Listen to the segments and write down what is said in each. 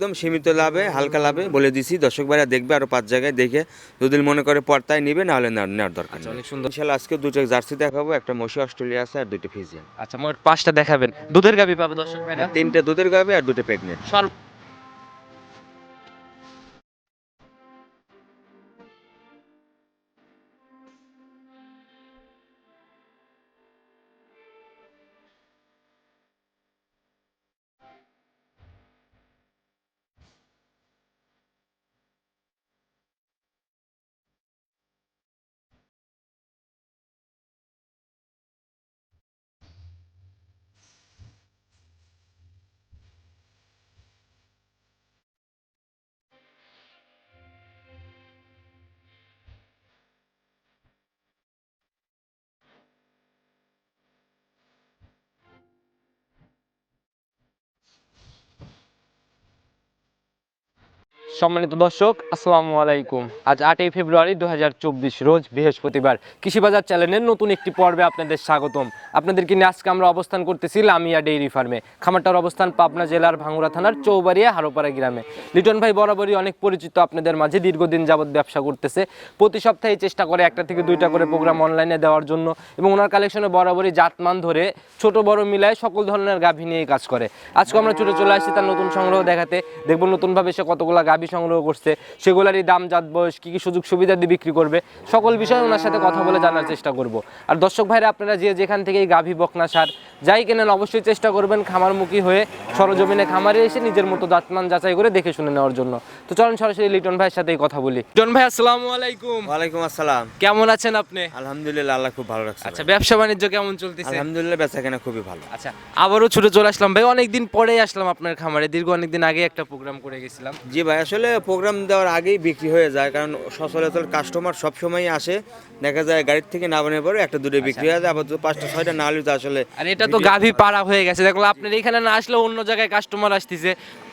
একদম সীমিত লাভে হালকা লাভে বলে দিছি। দর্শক ভাইরা দেখবে আরও পাঁচ জায়গায় দেখে। যদি মনে করে পর্তায় নিবে নাহলে নেওয়ার নেওয়ার দরকার আচ্ছা, অনেক সুন্দর। ইনশাল্লাহ আজকে দুটো জার্সি দেখাবো একটা মশি অস্ট্রেলিয়া আছে আর দুটো ফিজিয়ান। আচ্ছা মোট পাঁচটা দেখাবেন। দুধের গাবি পাবে দর্শক ভাইরা? তিনটে দুধের গাবি আর দুটো প্রেগনেন্ট। সর্ব সম্মানিত দর্শক, আসসালামু আলাইকুম। আজ আটই ফেব্রুয়ারি দু হাজার চব্বিশ, রোজ বৃহস্পতিবার। কৃষিবাজার চ্যানেলের নতুন একটি পর্বে আপনাদের স্বাগতম। আপনাদেরকে নিয়ে আজকে আমরা অবস্থান করতেছি লামিয়া ডেইরি ফার্মে। খামারটার অবস্থান পাবনা জেলার ভাঙ্গুড়া থানার চৌবাড়িয়া হারোপাড়া গ্রামে। লিটন ভাই বরাবরই অনেক পরিচিত আপনাদের মাঝে, দীর্ঘদিন যাবৎ ব্যবসা করতেছে। প্রতি সপ্তাহে চেষ্টা করে একটা থেকে দুইটা করে প্রোগ্রাম অনলাইনে দেওয়ার জন্য এবং ওনার কালেকশনে বরাবরই জাতমান ধরে ছোট বড় মিলায় সকল ধরনের গাভী নিয়ে কাজ করে। আজকে আমরা ছুটে চলে আসছি তার নতুন সংগ্রহ দেখাতে। দেখব নতুনভাবে সে কতগুলা গাভী সংগ্রহ করছে সেগুলারই দাম জাত বয়স কী কী সুযোগ সুবিধা দিয়ে বিক্রি করবে সকল বিষয়ে ওনার সাথে কথা বলে জানার চেষ্টা করব। আর দর্শক ভাইরা আপনারা যে যেখান থেকে এই গাভী বকনা সার যাই কেনেন অবশ্যই চেষ্টা করবেন খামারমুখী হয়ে সরজমিনে খামারে এসে নিজের মতো জাতমান যাচাই করে দেখে শুনে নেওয়ার জন্য। তো চলুন সরাসরি লিটন ভাইয়ের সাথেই কথা বলি। লিটন ভাই আসসালামু আলাইকুম। ওয়ালাইকুম আসসালাম। কেমন আছেন আপনি? আলহামদুলিল্লাহ আল্লাহ খুব ভালো রাখছে আচ্ছা ব্যবসা বাণিজ্য কেমন চলতেছে? আলহামদুলিল্লাহ বেচা কেনা খুবই ভালো। আচ্ছা আবারও ছুটে চলে আসলাম। ভাই অনেকদিন পরেই আসলাম আপনার খামারে। দীর্ঘ অনেকদিন আগে একটা প্রোগ্রাম করে গেছিলাম। জি ভাই আসলে প্রোগ্রাম দেওয়ার আগেই বিক্রি হয়ে যায় কারণ সচরাচর কাস্টমার সব সময় আসে। দেখা যায় গাড়ির থেকে নামানোর পরে একটা দুটো বিক্রি হয়ে যায় আবার পাঁচটা ছয়টা না হলে তো আসলে আর এটা তো গাভী পাড়া হয়ে গেছে। দেখল আপনার এখানে না আসলে অন্য জায়গায় কাস্টমার আসতেছে।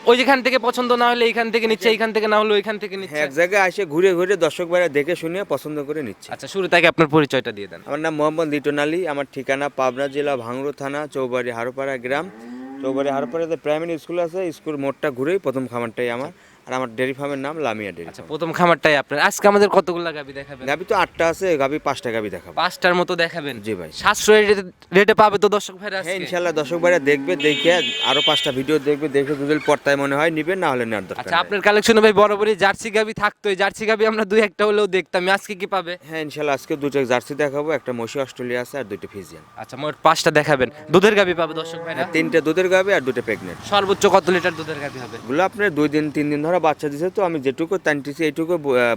ওই যেখান থেকে পছন্দ না হলে এইখান থেকে নিচ্ছে এইখান থেকে না হলে ওইখান থেকে নিচ্ছে। হ্যাঁ, এক জায়গায় এসে ঘুরে ঘুরে দর্শক ভাইরা দেখে শুনে পছন্দ করে নিচ্ছে। আচ্ছা শুরু থেকে আপনার পরিচয়টা দিয়ে দেন। আমার নাম মোহাম্মদ লিটন আলী আমার ঠিকানা পাবনা জেলা ভাঙড়ো থানা চৌবাড়ি হারোপাড়া গ্রাম। চৌবাড়ি হারোপাড়াতে প্রাইমারি স্কুল আছে স্কুল মোড়টা ঘুরেই প্রথম খামারটাই আমার। আর আমার ডেয়ারি ফার্মের নাম লামিয়া ডেরি আচ্ছা প্রথম খামারটাই আপনার। আজকে আমাদের কতগুলা গাভী দেখাবেন? গাবি তো আটটা আছে গাবি পাঁচটা গাবি দেখাবো। পাঁচটার মতো দেখাবেন? জি ভাই। সাশ্রয়ী রেটে- পাবে তো দর্শক ভাইরা হ্যাঁ আজকে? ইনশাল্লাহ দর্শক ভাইরা দেখবে দেখে আরও পাঁচটা ভিডিও দেখবে দেখে যদি পর্তায় মনে হয় নিবে না হলে নেওয়ার দরকার আচ্ছা আপনার কালেকশনে ভাই বরাবরই জার্সি গাভী থাকতোই। জার্সি গাভী আমরা দুই একটা হলেও দেখতাম। আজকে কি পাবে? হ্যাঁ ইনশাল্লাহ আজকে দুটো জার্সি দেখাবো একটা মশি অস্ট্রেলিয়া আছে আর দুটো ফিজিয়ান। আচ্ছা মোট পাঁচটা দেখাবেন। দুধের গাবি পাবে দর্শক ভাইরা? হ্যাঁ, তিনটে দুধের গাবি আর দুটো প্রেগনেন্ট। সর্বোচ্চ কত লিটার দুধের গাভী হবে? গুলো আপনার দুই দিন তিন দিন ধরে বাচ্চা দিছে তো আমি যেটুকু টানতেছি এইটুকু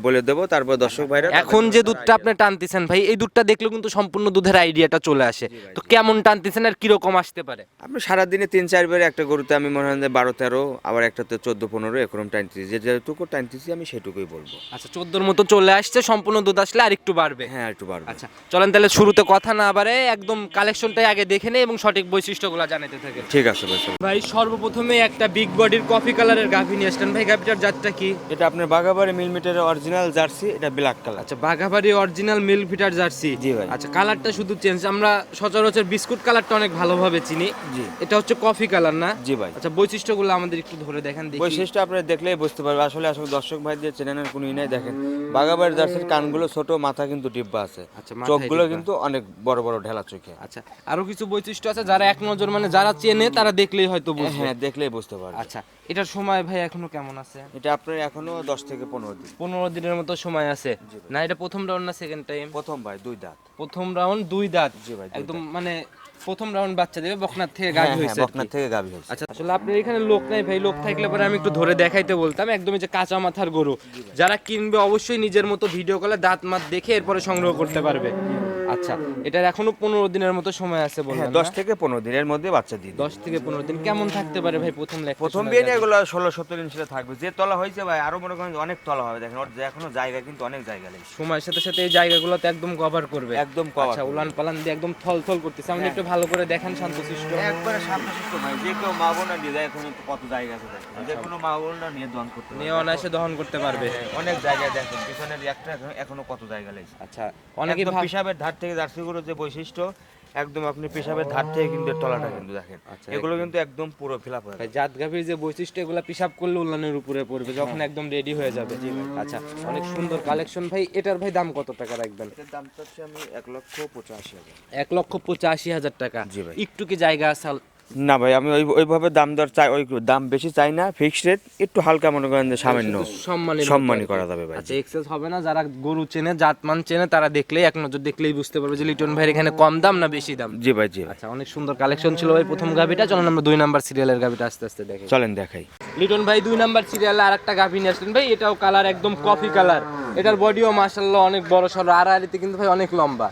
বলে দেবো। তারপর দর্শক ভাইরা এখন যে দুধটা আপনি টানতেছেন ভাই এই দুধটা দেখলে কিন্তু সম্পূর্ণ দুধের আইডিয়াটা চলে আসে। তো কেমন টানতেছেন আর কীরকম আসতে পারে? আপনি সারাদিনে তিন চারবার একটা গরুতে আমি মনে হয় বারো তেরো আবার একটাতে চোদ্দ পনেরো এরকম টানতেছি। যে যেটুকু টানতেছি আমি সেটুকুই বলব। আচ্ছা চোদ্দোর মতো চলে আসছে সম্পূর্ণ দুধ আসলে আর একটু বাড়বে। হ্যাঁ একটু বাড়বে। আচ্ছা চলেন তাহলে শুরুতে কথা না বাড়ে একদম কালেকশনটাই আগে দেখে নেই এবং সঠিক বৈশিষ্ট্যগুলো জানাতে থাকে। ঠিক আছে ভাই সর্বপ্রথমে একটা বিগ বডির কফি কালারের গাভী নিয়ে আসলেন। ভাই গাভীটার জাতটা কি? এটা আপনার মিলমিটারের অরিজিনাল জার্সি এটা ব্ল্যাক কালার আচ্ছা বাঘাবাড়ি অরিজিনাল মিল ফিটার জার্সি। জি ভাই। আচ্ছা কালারটা শুধু চেঞ্জ আমরা সচরাচর বিস্কুট কালারটা অনেক ভালোভাবে চিনি। জি। এটা হচ্ছে কফি কালার না? জি ভাই। আচ্ছা বৈশিষ্ট্যগুলো আমাদের একটু ধরে দেখেন দেখি। বৈশিষ্ট্য আপনারা দেখলেই বুঝতে পারবে আসলে আসলে দর্শক ভাই যে চেনেনের কোনো ই নাই দেখেন। জার্সির কানগুলো ছোট মাথা কিন্তু ডিব্বা আছে। আচ্ছা, চোখগুলো কিন্তু অনেক বড় বড় ঢেলা চোখে। আচ্ছা আরও কিছু বৈশিষ্ট্য আছে যারা এক নজর মানে যারা চেনে তারা দেখলেই হয়তো বুঝবে। হ্যাঁ দেখলেই বুঝতে পারবে। আচ্ছা এটার সময় ভাই এখনও কেমন আছে? এটা আপনার এখনও দশ থেকে পনেরো দিন। পনেরো দিনের মতো সময় আছে। না এটা প্রথম রাউন্ড না সেকেন্ড টাইম প্রথম ভাই দুই দাঁত। প্রথম রাউন্ড দুই দাঁত। জি ভাই, একদম মানে প্রথম রাউন্ড বাচ্চা দেবে বকনার থেকে হ্যাঁ গাভী হ্যাঁ হয়েছে বকনার থেকে গাভী হয়েছে। আচ্ছা আসলে আপনার এখানে লোক নাই ভাই লোক থাকলে পরে আমি একটু ধরে দেখাইতে বলতাম। একদমই যে কাঁচা মাথার গরু। যারা কিনবে অবশ্যই নিজের মতো ভিডিও কলে দাঁত মাত দেখে এরপরে সংগ্রহ করতে পারবে। আচ্ছা এটার এখনও পনেরো দিনের মতো সময় আছে হ্যাঁ বললাম দশ থেকে পনেরো দিনের মধ্যে বাচ্চা দিয়ে দশ থেকে পনেরো দিন। কেমন থাকতে পারে ভাই প্রথম leg প্রথম বিয়ে এগুলো ষোলো সত্তর ইঞ্চিতে থাকবে। যে তলা হয়েছে ভাই আরও মনে করেন অনেক তলা হবে। দেখেন ওর এখনও জায়গা কিন্তু অনেক জায়গা নেই সময়ের সাথে সাথে এই জায়গাগুলোতে একদম কভার করবে। একদম cover আচ্ছা উলান পালান দিয়ে একদম থল থল করতেছে। আমাদের হ্যাঁ। একটু ভালো করে দেখেন শান্ত শান্তশিষ্ট। একবারে শান্ত শান্তশিষ্ট ভাই যে কেউ মা বোনা নিয়ে যায় এখন কত জায়গা আছে দেখেন। যে কোনো মা বোনরা নিয়ে দহন করতে নিয়ে অনায়াসে দহন করতে পারবে। পারবে অনেক জায়গায় দেখেন পিছনের একটা এখনও কত জায়গা লেগেছে আচ্ছা ভাব- পিসাবের ধার থেকে জার্সি গরুর যে বৈশিষ্ট্য একদম আপনি পেশাবের ধার থেকে কিন্তু তলাটা কিন্তু দেখেন। আচ্ছা, এগুলো কিন্তু একদম পুরো ফিল আপ হয়ে যায় জাত গাভীর যে বৈশিষ্ট্য এগুলো পেশাব করলে উল্লানের উপরে পড়বে যখন একদম রেডি হয়ে যাবে। আচ্ছা অনেক সুন্দর কালেকশন ভাই এটার ভাই দাম কত টাকা রাখবেন? এটার দাম চাচ্ছি আমি এক লক্ষ পঁচাশি হাজার। এক লক্ষ পঁচাশি হাজার টাকা। জি ভাই। একটু কি জায়গা আছে না ভাই আমি ওই ওইভাবে দাম দর চাই ওই দাম বেশি চাই না ফিক্সড রেট একটু হালকা মনে করেন যে সামান্য সম্মানী সম্মানী করা যাবে ভাই। আচ্ছা এক্সেস হবে না যারা গরু চেনে জাতমান চেনে তারা দেখলেই এক নজর দেখলেই বুঝতে পারবে যে লিটন ভাইয়ের এখানে কম দাম না বেশি দাম। জি ভাই জি আচ্ছা অনেক সুন্দর কালেকশন ছিল ভাই প্রথম গাভিটা। চলুন আমরা দুই নাম্বার সিরিয়ালের গাভিটা আস্তে আস্তে দেখি। চলেন দেখাই। লিটন ভাই দুই নাম্বার সিরিয়ালে আর একটা গাভি নিয়ে আসলেন। ভাই এটাও কালার একদম কফি কালার এটার বডিও মাশাল্লাহ অনেক বড় সড়ো আর আড়িতে কিন্তু ভাই অনেক লম্বা।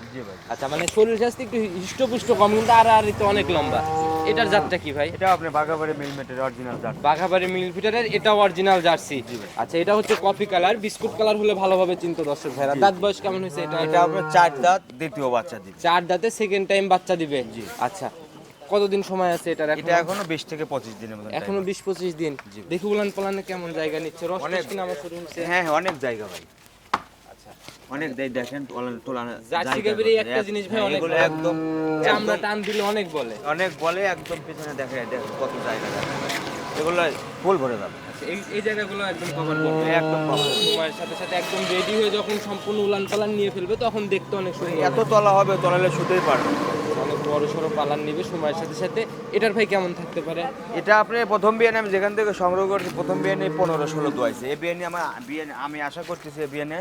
আচ্ছা মানে শরীর স্বাস্থ্য একটু হিষ্টপুষ্ট কম কিন্তু আর আড়িতে অনেক লম্বা। এটার জাতটা কি ভাই? এটা আপনি বাগাবাড়ি মিলমেটের অরিজিনাল জাত। বাঘাবাড়ি মিল ফিটারের এটা অরিজিনাল জার্সি। আচ্ছা এটা হচ্ছে কফি কালার বিস্কুট কালার হলে ভালোভাবে চিন্তা দর্শক ভাইরা। দাঁত বয়স কেমন হয়েছে এটা? এটা আপনার চার দাঁত দ্বিতীয় বাচ্চা দিবে। চার দাঁতে সেকেন্ড টাইম বাচ্চা দিবে? আচ্ছা কতদিন সময় আছে এটার এটা এখনও? বিশ থেকে পঁচিশ দিনের মতো এখনও বিশ পঁচিশ দিন। দেখি উলান পালানে কেমন জায়গা নিচ্ছে। রস অনেক। কিনা আমার শুরু হচ্ছে। হ্যাঁ হ্যাঁ অনেক জায়গা ভাই। অনেক দেই দেখেন জার্সি একটা জিনিস ভাই অনেক। একদম চামড়া টান দিলে অনেক বলে। অনেক বলে একদম পিছনে দেখে কত জায়গা এগুলো ফুল ভরে যাবে। আচ্ছা, এই এই জায়গাগুলো একদম কভার করবে। একদম সময়ের সাথে সাথে একদম রেডি হয়ে যখন সম্পূর্ণ উলান পালান নিয়ে ফেলবে তখন দেখতে অনেক সুন্দর এত তলা হবে তলালে শুতেই পারবে। বড় সড়ো পালান নিবে সময়ের সাথে সাথে। এটার ভাই কেমন থাকতে পারে? এটা আপনি প্রথম বিয়ানে আমি যেখান থেকে সংগ্রহ করছি প্রথম বিয়ানে পনেরো ষোলো দোয়াইছে। এই বিয়ানে আমার বিয়ানে আমি আশা করতেছি এই বিয়ানে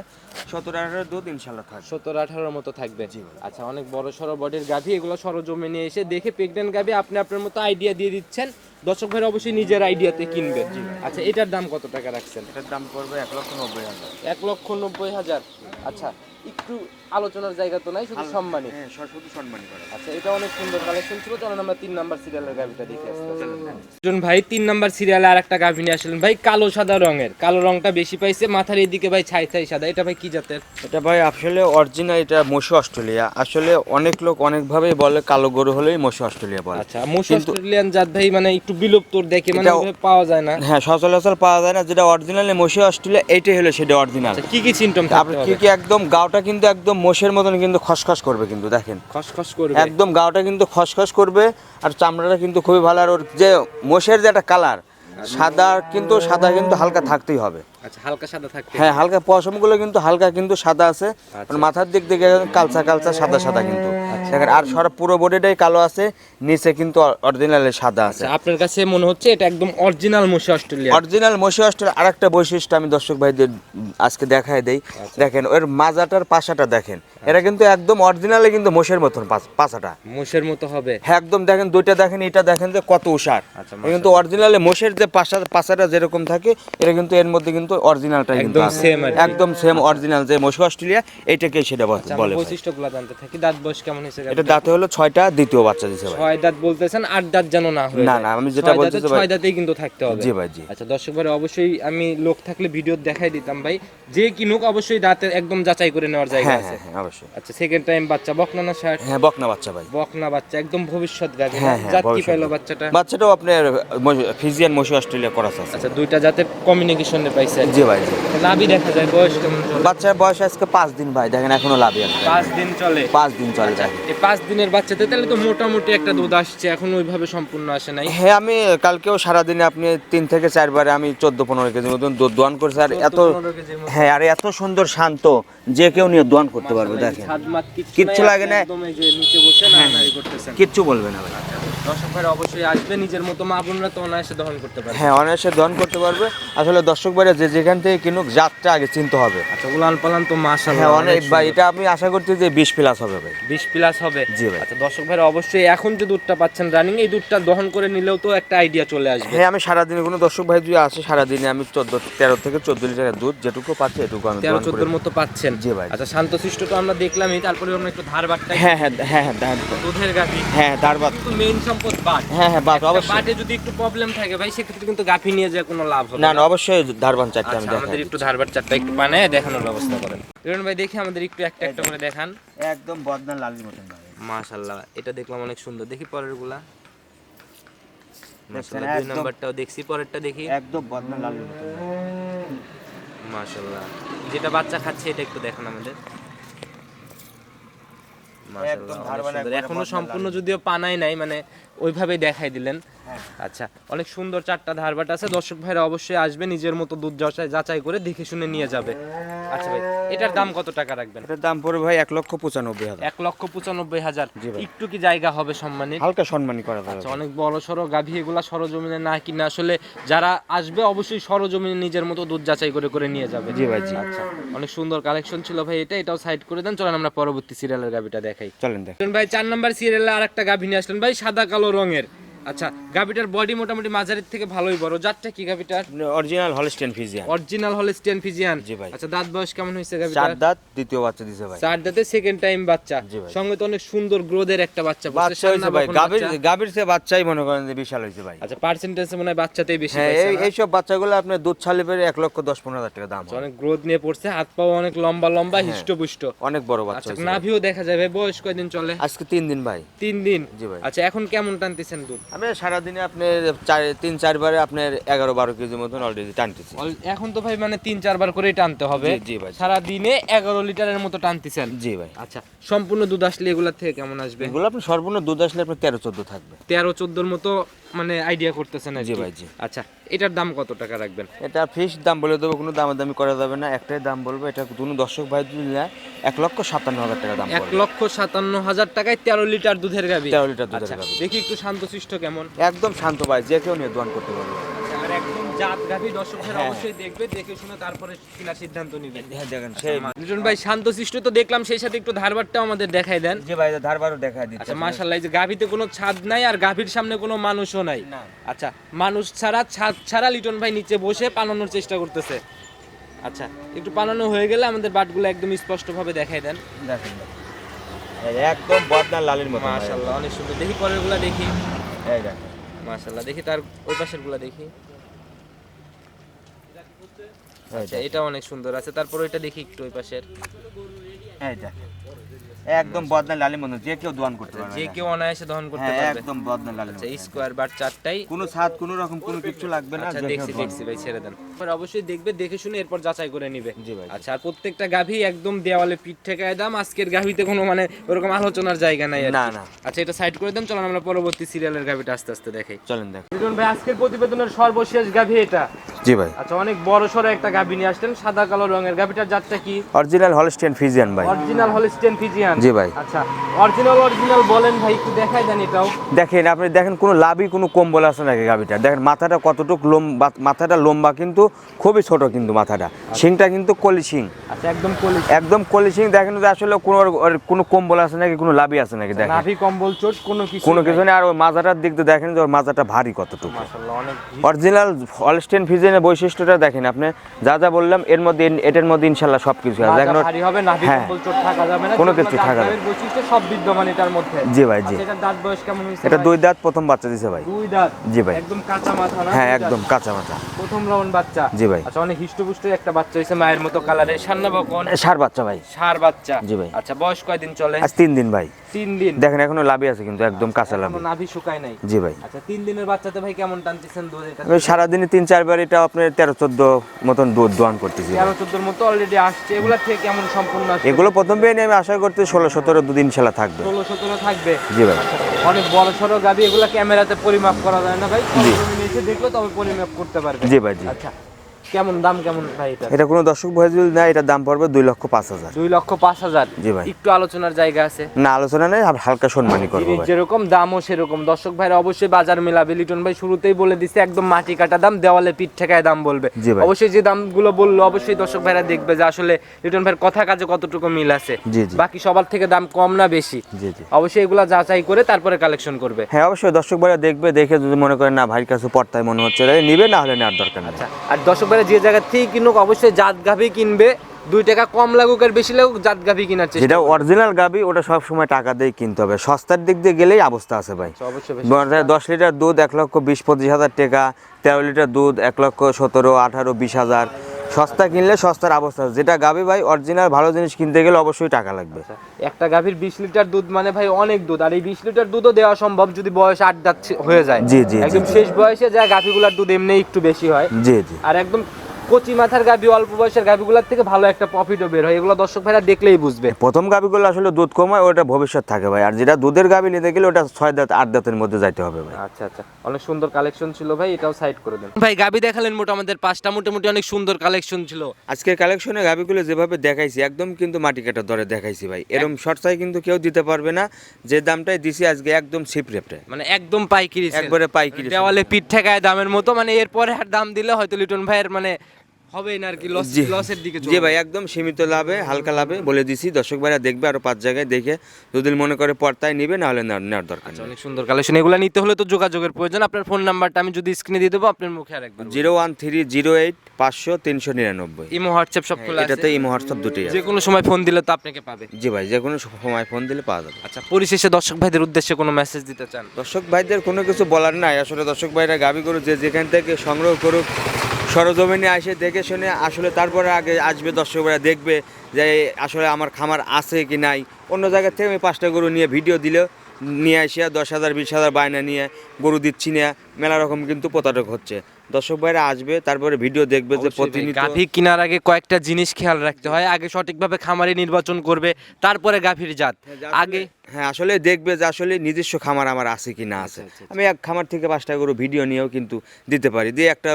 সতেরো আঠারো দু দুধ ইনশাল্লাহ থাকবে। সতেরো আঠারোর মতো থাকবে। আচ্ছা অনেক বড় সড়ো বডির গাভী এগুলো সরজমে নিয়ে এসে দেখে প্রেগনেন্ট গাভী আপনি আপনার মতো আইডিয়া দিয়ে দিচ্ছেন। দর্শক ভাইরা অবশ্যই নিজের আইডিয়াতে কিনবে। আচ্ছা এটার দাম কত টাকা রাখছেন? এটার দাম পড়বে এক লক্ষ নব্বই হাজার। এক লক্ষ নব্বই হাজার। আচ্ছা একটু আলোচনার জায়গা তো নাই শুধু সম্মানী। হ্যাঁ সরস্বতী সম্মানী করে। আচ্ছা এটা অনেক সুন্দর কালেকশন ছিল চলুন আমরা তিন নাম্বার সিরিয়ালের গাভিটা দেখে আসতে একজন ভাই তিন নাম্বার সিরিয়ালে আর একটা গাভি নিয়ে আসলেন। ভাই কালো সাদা রঙের। কালো রংটা বেশি পাইছে মাথার এদিকে ভাই ছাই ছাই সাদা। এটা ভাই কি জাতের? এটা ভাই আসলে অরিজিনাল এটা মশু অস্ট্রেলিয়া। আসলে অনেক লোক অনেকভাবেই বলে কালো গরু হলেই মশু অস্ট্রেলিয়া বলে। আচ্ছা মোশ অস্ট্রেলিয়ান জাত ভাই মানে একটু বিলুপ্তর দেখে মানে পাওয়া যায় না। হ্যাঁ সচরাচর পাওয়া যায় না। যেটা অরিজিনালি মশি অস্ট্রেলিয়া এইটাই হলো সেটা অরিজিনাল আচ্ছা কি কি সিমটম আপনি কি কি একদম গাওটা কিন্তু একদম মোষের মতন কিন্তু খসখস করবে কিন্তু দেখেন। খসখস করবে। একদম গাওটা কিন্তু খসখস করবে আর চামড়াটা কিন্তু খুবই ভালো। আর ওর যে মোষের যে একটা কালার সাদা কিন্তু সাদা কিন্তু হালকা থাকতেই হবে। আচ্ছা হালকা সাদা থাকতে হ্যাঁ হালকা পশমগুলো কিন্তু হালকা কিন্তু সাদা আছে। আর মাথার দিক থেকে কালচা কালচা সাদা সাদা কিন্তু। দেখেন আর সব পুরো বডিটাই কালো আছে নিচে কিন্তু অরিজিনালি সাদা আছে। আচ্ছা আপনার কাছে মনে হচ্ছে এটা একদম অরিজিনাল মোশ অস্ট্রেলিয়া অরিজিনাল মশি অস্ট্রেল আরেকটা বৈশিষ্ট্য আমি দর্শক ভাইদের আজকে দেখায় দেই। দেখেন ওর মাজাটার পাশাটা দেখেন। এটা কিন্তু একদম অরিজিনালি কিন্তু মোষের মতন পাশ- পাশাটা। মোশের মতো হবে? হ্যাঁ একদম দেখেন দুইটা দেখেন এটা দেখেন যে কত উষার আচ্ছা, কিন্তু অরিজিনালি মোষের যে পাশা পাশাটা যেরকম থাকে এটা কিন্তু এর মধ্যে কিন্তু কিন্তু একদম সেম অরিজিনাল যে মশি অস্ট্রেলিয়া সেটা বলে। আচ্ছা। বৈশিষ্ট্যগুলো জানতে থাকি। দাঁত বয়স কেমন হয়েছে? এটা দাঁতে হলো ছয়টা দ্বিতীয় বাচ্চা দিছে ভাই। ছয় দাঁত বলতেছেন আট দাঁত যেন না হয় না, না, আমি যেটা বলতেছি ছয় দাঁতেই কিন্তু থাকতে হবে। জি ভাই, জি। আচ্ছা দর্শক ভাই অবশ্যই আমি লোক থাকলে ভিডিও দেখাই দিতাম ভাই। যে কিনুক অবশ্যই দাঁতে একদম যাচাই করে নেওয়ার জায়গা হ্যাঁ আছে। হ্যাঁ হ্যাঁ অবশ্যই। আচ্ছা সেকেন্ড টাইম বাচ্চা বকনা না শার্ট হ্যাঁ বকনা বাচ্চা ভাই। বকনা বাচ্চা একদম ভবিষ্যৎ গাভী জাত কি। পাইলো বাচ্চাটা? বাচ্চাটাও আপনার ফিজিয়ান মশি অস্ট্রেলিয়া করা আছে। আচ্ছা দুইটা জাতের কমিউনিকেশনে পাইছে। জি ভাই জি। লাভই দেখা যায় বয়স কেমন চলে? বাচ্চার বয়স আজকে পাঁচ দিন ভাই দেখেন এখনও লাভই আছে। পাঁচ দিন চলে? পাঁচ দিন চলে যায় এই পাঁচ দিনের বাচ্চাতে তাহলে তো মোটামুটি একটা দুধ আসছে এখন ওইভাবে সম্পূর্ণ আসে নাই? হ্যাঁ আমি কালকেও সারাদিনে আপনি তিন থেকে চারবারে আমি চোদ্দ পনেরো কেজি মতন দুধ দোয়ান করছি আর এত 14-15 কেজির মতো। হ্যাঁ আর এত সুন্দর শান্ত যে কেউ নিয়ে দোয়ান করতে পারবে দেখেন। কিচ্ছু লাগে না। একদম এই যে নিচে বসে নাড়ানাড়ি করতেছেন। কিচ্ছু বলবে না ভাই। দর্শক ভাইরা অবশ্যই আসবে নিজের মতো মা বোনরা তো অনায়াসে দহন করতে পারে হ্যাঁ অনায়াসে দোয়ান করতে পারবে। আসলে দর্শক ভাইরা যে যেখান থেকে কিনুক জাতটা আগে চিনতে হবে। আচ্ছা উলান পালান তো হ্যাঁ অনেক ভাই এটা আমি আশা করছি যে বিশ প্লাস হবে ভাই। 20 প্লাস হবে? জি ভাই। আচ্ছা দর্শক ভাইরা অবশ্যই এখন যে দুধটা পাচ্ছেন রানিং এই দুধটা দহন করে নিলেও তো একটা আইডিয়া চলে আসবে। হ্যাঁ আমি সারাদিনে কোনো দর্শক ভাই যদি আসে সারাদিনে আমি চোদ্দ তেরো থেকে চোদ্দ লিটার দুধ যেটুকু পাচ্ছি এটুকু আমি তেরো চোদ্দোর মতো পাচ্ছেন। জি ভাই। আচ্ছা শান্তশিষ্ট তো আমরা দেখলামই তারপরে আমরা একটু ধার বাটটা হ্যাঁ হ্যাঁ হ্যাঁ হ্যাঁ দুধের গাভি। হ্যাঁ তারপর কিন্তু মেইন সম্পদ বাট হ্যাঁ হ্যাঁ বাস অবশ্যই। বাটে যদি একটু প্রবলেম থাকে ভাই সেক্ষেত্রে কিন্তু গাভি নিয়ে যে কোনো লাভ হবে না না। অবশ্যই ধারবান চারটে আমি আচ্ছা দেখাই আমাদের একটু ধারবার চারটা একটু বানায় দেখানোর ব্যবস্থা করেন। কিরণ ভাই দেখি আমাদের একটু একটা একটা করে দেখান। একদম বদনা লালির মতন ভাই। এটা দেখলাম অনেক সুন্দর। দেখি পরেরগুলা দুই নাম্বারটাও দেখছি পরেরটা দেখি। একদম বদনা লালির মতন ভাই। যেটা বাচ্চা খাচ্ছে এটা একটু দেখান আমাদের। এখনও সম্পূর্ণ যদিও পানাই নাই মানে ওইভাবেই দেখাই দিলেন। হ্যাঁ। আচ্ছা অনেক সুন্দর চারটা ধারবাট আছে। দর্শক ভাইরা অবশ্যই আসবে নিজের মতো দুধ যাচাই যাচাই করে দেখে শুনে নিয়ে যাবে। আচ্ছা ভাই এটার দাম কত টাকা রাখবেন? এটার দাম পড়বে ভাই এক লক্ষ পঁচানব্বই হাজার। এক লক্ষ পঁচানব্বই হাজার। একটু কি জায়গা হবে সম্মানিত হালকা সম্মানী করা যাবে। আচ্ছা অনেক বড় সড়ো গাভী এগুলা সরজমিনে না কিনা আসলে যারা আসবে অবশ্যই সরজমিনে নিজের মতো দুধ যাচাই করে করে নিয়ে যাবে। জি ভাই, জি। আচ্ছা অনেক সুন্দর কালেকশন ছিল ভাই এটা এটাও সাইড করে দেন। চলেন আমরা পরবর্তী সিরিয়ালের গাভীটা দেখাই। চলেন দেখ। ভাই চার নাম্বার সিরিয়ালে আর একটা গাভী নিয়ে আসলেন ভাই সাদা কালো রঙের। আচ্ছা গাভীটার বডি মোটামুটি মাঝারির থেকে ভালোই বড়। জাতটা কি গাভীটার? Original Holstein Friesian original Holstein Friesian জি ভাই। আচ্ছা দাঁত বয়স কেমন হয়েছে চার দাঁত দ্বিতীয় বাচ্চা দিছে ভাই। চার দাঁতে সেকেন্ড টাইম বাচ্চা। সঙ্গে তো অনেক সুন্দর গ্রোথের একটা বাচ্চা বাচ্চা হয়েছে ভাই। বাচ্চা। গাভীর সে বাচ্চাই মনে করেন যে বিশাল হয়েছে ভাই। আচ্ছা পার্সেন্টেজ মনে হয় বাচ্চাতেই বেশি হ্যাঁ এই? এইসব বাচ্চাগুলো আপনার দুধ ছালে পেরে এক লক্ষ দশ পনেরো হাজার টাকা দাম হয়। অনেক গ্রোথ নিয়ে পড়ছে হাত পাও অনেক লম্বা লম্বা হিষ্টপুষ্ট। অনেক বড় বাচ্চা আচ্ছা নাভিও দেখা যায় ভাই বয়স কয়দিন চলে? আজকে তিন দিন ভাই। তিন দিন? জি ভাই। আচ্ছা এখন কেমন টানতেছেন দুধ? আমি সারাদিনে আপনার চার তিন চারবারে আপনার এগারো বারো কেজি মতন অলরেডি টানতেছি। এখন তো ভাই মানে তিন চারবার করেই টানতে হবে। জি, জি ভাই। সারাদিনে এগারো লিটারের মতো টানতেছেন। জি ভাই। আচ্ছা সম্পূর্ণ দুধ আসলে এগুলা থেকে কেমন আসবে? এগুলো আপনি সর্বনিম্ন দুধ আসলে আপনার তেরো চোদ্দ থাকবে। তেরো চোদ্দোর মতো মানে আইডিয়া করতেছেন না জি। ভাই, জি। আচ্ছা এটার দাম কত টাকা রাখবেন এটা ফিক্স দাম বলে দেবো কোনো দামাদামি করা যাবে না একটাই দাম বলব এটা কোনো দর্শক ভাই যদি নেয় এক লক্ষ সাতান্ন হাজার টাকা দাম এক লক্ষ সাতান্ন হাজার টাকায় তেরো লিটার দুধের গাবি 13 লিটার দুধের গাবি গাভী। দেখি একটু শান্তশিষ্ট কেমন একদম শান্ত ভাই যে কেউ নিয়ে দোয়ান করতে পারবে জাত গাভী দর্শকরা হ্যাঁ। অবশ্যই দেখবে দেখে শুনে তারপরে কেনার সিদ্ধান্ত নিবে। হ্যাঁ দেখেন সেই লিটন ভাই শান্তশিষ্ট তো দেখলাম সেই সাথে একটু ধারবারটাও আমাদের দেখাই দেন। যে ভাই ধারবারও দেখা দিচ্ছে। আচ্ছা মাশাল্লাহ এই যে গাভীতে কোনো ছাদ নাই আর গাভীর সামনে কোনো মানুষও নাই। আচ্ছা মানুষ ছাড়া ছাদ ছাড়া লিটন ভাই নিচে বসে পানানোর চেষ্টা করতেছে। আচ্ছা একটু পানানো হয়ে গেলে আমাদের বাটগুলো একদম স্পষ্ট ভাবে দেখাই দেন। দেখেন একদম বদনা লালের মতো মাশাল্লাহ অনেক সুন্দর। দেখি পরেরগুলা দেখি। এই দেখেন। মাশাল্লাহ দেখি তার ওই পাশেরগুলা দেখি। আচ্ছা এটা অনেক সুন্দর। আছে তারপর এটা দেখি একটু ওই পাশের। এই দেখেন। একদম বদনা লালি মনে যে কেউ দোয়ান করতে পারবে যে কেউ অনায়াসে দহন করতে হ্যাঁ পারবে। একদম বদনা লালি আচ্ছা স্কোয়ার বার চারটাই। কোনো ছাদ কোনো রকম কোনো কিছু লাগবে না আচ্ছা দেখছি দেখছি ভাই ছেড়ে দেন। অবশ্যই দেখবে দেখে শুনে এরপর যাচাই করে নিবে। জি ভাই, আচ্ছা আর প্রত্যেকটা গাভী একদম দেওয়ালে পিঠ ঠেকায় দাম আজকের গাভীতে কোনো মানে ওরকম আলোচনার জায়গা নাই না, না। আচ্ছা এটা সাইড করে দেন চলুন আমরা পরবর্তী সিরিয়ালের গাভীটা আস্তে আস্তে দেখাই। চলেন দেখ। ভাই আজকের প্রতিবেদনের সর্বশেষ গাভী এটা? জি ভাই। আচ্ছা অনেক বড় সড়ো একটা গাভী নিয়ে আসলেন সাদা কালো রঙের। গাভীটার জাতটা কি? অরিজিনাল হলস্টেন ফিজিয়ান ভাই। অরিজিনাল হলিস্টেন ফিজিয়ান জি ভাই। আচ্ছা অরিজিনাল অরিজিনাল বলেন ভাই একটু দেখাই দেন এটাও। দেখেন আপনি দেখেন কোনো লাভই কোনো কম্বল আছে নাকি গাভিটা দেখেন মাথাটা কতটুকু লোম মাথাটা লম্বা কিন্তু খুবই ছোট কিন্তু মাথাটা। শিংটা কিন্তু কলি শিং। আচ্ছা একদম কলি একদম কলি শিং দেখেন যে আসলে কোনো কোনো কম্বল আছে নাকি কোনো লাভই আছে নাকি দেখেন। নাভি কম্বল চোট কোনো কিছু কোনো কিছু নেই আর ওই মাজাটার দিক দিয়ে দেখেন যে ওর মাজাটা ভারী কতটুকু। মাশাআল্লাহ অনেক অরিজিনাল হলস্টেন ফিজিয়ানের বৈশিষ্ট্যটা দেখেন আপনি যা যা বললাম এর মধ্যে এটার মধ্যে ইনশাল্লাহ সব কিছু আছে। দেখেন ভারী হবে নাভি হ্যাঁ। কম্বল চোট থাকা যাবে না। কোনো কিছু থাকা যাবে বৈশিষ্ট্য সব বিদ্যমান এটার মধ্যে। জি ভাই জি। আচ্ছা, এটার দাঁত বয়স কেমন হয়েছে এটা দুই দাঁত প্রথম বাচ্চা দিছে ভাই। দুই দাঁত? জি ভাই। একদম কাঁচা মাথা না? হ্যাঁ একদম কাঁচা মাথা। প্রথম রাউন্ড বাচ্চা। জি ভাই। আচ্ছা অনেক হিষ্টপুষ্ট একটা বাচ্চা মায়ের মতো কালারে বকন সার বাচ্চা ভাই। সার বাচ্চা। জি ভাই। আচ্ছা বয়স কয়দিন চলে? আজ তিন দিন ভাই। তিন দিন? দেখেন এখনও লাভই আছে কিন্তু একদম কাঁচা লাভি নাভি শুকায় নাই? জি ভাই। আচ্ছা তিন দিনের বাচ্চাতে ভাই কেমন টানতেছেন দুধ এটা আমি সারাদিনে তিন চারবার এটা আপনার তেরো চোদ্দ মতন দুধ দোয়ান করতেছি তেরো চোদ্দোর মতো অলরেডি আসছে। এগুলা থেকে কেমন সম্পূর্ণ আসছে? এগুলো প্রথম পেয়ে আমি আশা করতে ষোলো সতেরো দুদিন খেলা থাকবে। ষোলো সতেরো থাকবে? জি ভাই। অনেক বড় সড়ো গাবি এগুলো ক্যামেরাতে পরিমাপ করা যায় না ভাই। দেখলে তবে পরিমাপ করতে পারবে জি ভাই জি। আচ্ছা কেমন দাম কেমন ভাই এটা এটা কোনো দর্শক যদি না এটার দাম পড়বে দুই লক্ষ পাঁচ হাজার। দুই লক্ষ পাঁচ হাজার? জি ভাই। একটু আলোচনার জায়গা আছে? না আলোচনা নেই হালকা সম্মানই করব যেরকম দামও সেরকম। দর্শক ভাইরা অবশ্যই বাজার মেলাবে। লিটন ভাই শুরুতেই বলে দিচ্ছে একদম মাটি কাটা দাম দেওয়ালে পিঠ ঠেকায় দাম বলবে। অবশ্যই যে দামগুলো বলল অবশ্যই দর্শক ভাইরা দেখবে যে আসলে লিটন ভাইয়ের কথা কাজে কতটুকু মিল আছে। বাকি সবার থেকে দাম কম না বেশি। অবশ্যই এগুলা যাচাই করে তারপরে কালেকশন করবে। হ্যাঁ অবশ্যই দর্শক ভাইরা দেখবে দেখে যদি মনে করেন না ভাইয়ের কাছে পড়তায় মনে হচ্ছে নিবে না হলে নেওয়ার দরকার নেই। আচ্ছা আর দর্শক ভাইরা যে জায়গা থেকে কিনুক অবশ্যই জাত গাভি কিনবে। দুই টাকা কম লাগুক আর বেশি লাগুক জাত গাভি কিনার চেষ্টা যেটা অরিজিনাল গাভি ওটা সব সময় টাকা দিয়ে কিনতে হবে। সস্তার দিক দিয়ে গেলেই অবস্থা আছে ভাই। অবশ্যই দশ লিটার দুধ এক লক্ষ বিশ পঁচিশ হাজার টাকা তেরো লিটার দুধ এক লক্ষ সতেরো আঠারো বিশ হাজার। সস্তা কিনলে সস্তার অবস্থা। যেটা গাবি ভাই অরিজিনাল ভালো জিনিস কিনতে গেলে অবশ্যই টাকা লাগবে আচ্ছা, একটা গাভীর বিশ লিটার দুধ মানে ভাই অনেক দুধ আর এই বিশ লিটার দুধও দেওয়া সম্ভব যদি বয়স আট হয়ে যায় জি, জি, একদম। শেষ বয়সে যা গাভীগুলার দুধ এমনি একটু বেশি হয় জি জি আর একদম কচি মাথার গাভি অল্প বয়সের গাভিগুলোর থেকে ভালো একটা প্রফিটও বের হয়। এগুলো দর্শক ভাইরা দেখলেই বুঝবে। প্রথম গাভিগুলো আসলে দুধ কমায় ওটা ভবিষ্যৎ থাকে ভাই। আর যেটা দুধের গাভি নিতে গেলে ওটা ছয় দাঁত আট দাঁতের মধ্যে যাইতে হবে ভাই। আচ্ছা আচ্ছা। অনেক সুন্দর কালেকশন ছিল ভাই এটাও সাইড করে দেন। ভাই গাবি দেখালেন মোটা আমাদের পাঁচটা মোটামুটি অনেক সুন্দর কালেকশন ছিল। আজকের কালেকশনে গাভিগুলো যেভাবে দেখাইছি একদম কিন্তু মাটি কাটা দরে দেখাইছি ভাই। এরকম শর্টসাই কিন্তু কেউ দিতে পারবে না। যে দামটাই দিছি আজকে একদম সিপ রেটে মানে একদম পাইকিরি। একবারে পাইকারি দেওয়ালে পিঠ ঠেকায় দামের মতো মানে এরপরে আর দাম দিলে হয়তো লিটন ভাইয়ের মানে হবেই না আর কি লস। লসের দিকে জি ভাই একদম সীমিত লাভে হালকা লাভে বলে দিছি। দর্শক ভাইরা দেখবে আরও পাঁচ জায়গায় দেখে যদি মনে করে পর্তায় নিবে না হলে নেওয়ার দরকার নেই। অনেক সুন্দর কালেকশন এগুলো নিতে হলে তো যোগাযোগের প্রয়োজন। আপনার ফোন নাম্বারটা আমি যদি স্ক্রিনে দিয়ে দেবো আপনার মুখে আর একবার zero one three zero eight পাঁচশো তিনশো নিরানব্বই। ইমো হোয়াটসঅ্যাপ সব খোলা আছে। এটাতে ইমো হোয়াটসঅ্যাপ দুটোই যে কোনো সময় ফোন দিলে তো আপনাকে পাবে। জি ভাই যে কোনো সময় ফোন দিলে পাওয়া যাবে। আচ্ছা পরিশেষে দর্শক ভাইদের উদ্দেশ্যে কোনো মেসেজ দিতে চান? দর্শক ভাইদের কোনো কিছু বলার নাই। আসলে দর্শক ভাইরা গাবি করুক যে যেখান থেকে সংগ্রহ করুক সরজমিনে আসে দেখে শুনে আসলে তারপরে আগে আসবে, দর্শকরা দেখবে যে আসলে আমার খামার আছে কি নাই। অন্য জায়গার থেকে আমি পাঁচটা গরু নিয়ে ভিডিও দিলেও নিয়ে আসিয়া দশ হাজার, বিশ হাজার বায়না নিয়ে গরু দিচ্ছি না। মেলা রকম কিন্তু প্রতারক হচ্ছে। দর্শক ভাইরা আসবে তারপরে ভিডিও দেখবে যে প্রতিনিয়ত গাভী কেনার আগে কয়েকটা জিনিস খেয়াল রাখতে হয়। আগে সঠিকভাবে খামারে নির্বাচন করবে তারপরে গাভীর জাত। আগে হ্যাঁ আসলে দেখবে যে আসলে নিজস্ব খামার আমার আছে কি না আছে। আচ্ছা, আমি এক খামার থেকে পাঁচটা গরু ভিডিও নিয়েও কিন্তু দিতে পারি। দিয়ে একটা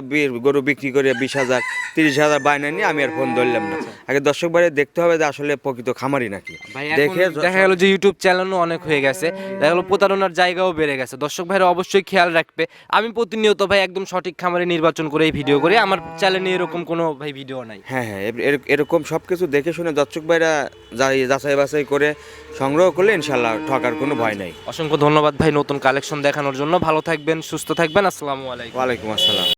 গরু বিক্রি করে বিশ হাজার তিরিশ হাজার বায়না নিয়ে আমি আর ফোন ধরলাম না। আগে দর্শক বারে দেখতে হবে যে আসলে প্রকৃত খামারই নাকি। দেখে দেখে দেখা গেল যে ইউটিউব চ্যানেলও অনেক হয়ে গেছে। দেখা গেলো প্রতারণার জায়গাও বেড়ে গেছে। দর্শক ভাইরা অবশ্যই খেয়াল রাখবে। আমি প্রতিনিয়ত ভাই একদম সঠিক খামারে নির্বাচন করে এই ভিডিও করে আমার চ্যানেলে এরকম কোনো ভাই ভিডিও নাই। হ্যাঁ হ্যাঁ এর- এর- এরকম সব কিছু দেখে শুনে দর্শক ভাইরা যাই- যাচাই বাছাই করে সংগ্রহ করলে ইনশাল্লাহ ঠকার কোনো ভয় নাই। অসংখ্য ধন্যবাদ ভাই নতুন কালেকশন দেখানোর জন্য। ভালো থাকবেন সুস্থ থাকবেন। আসসালামু আলাইকুম। ওয়ালাইকুম আসসালাম।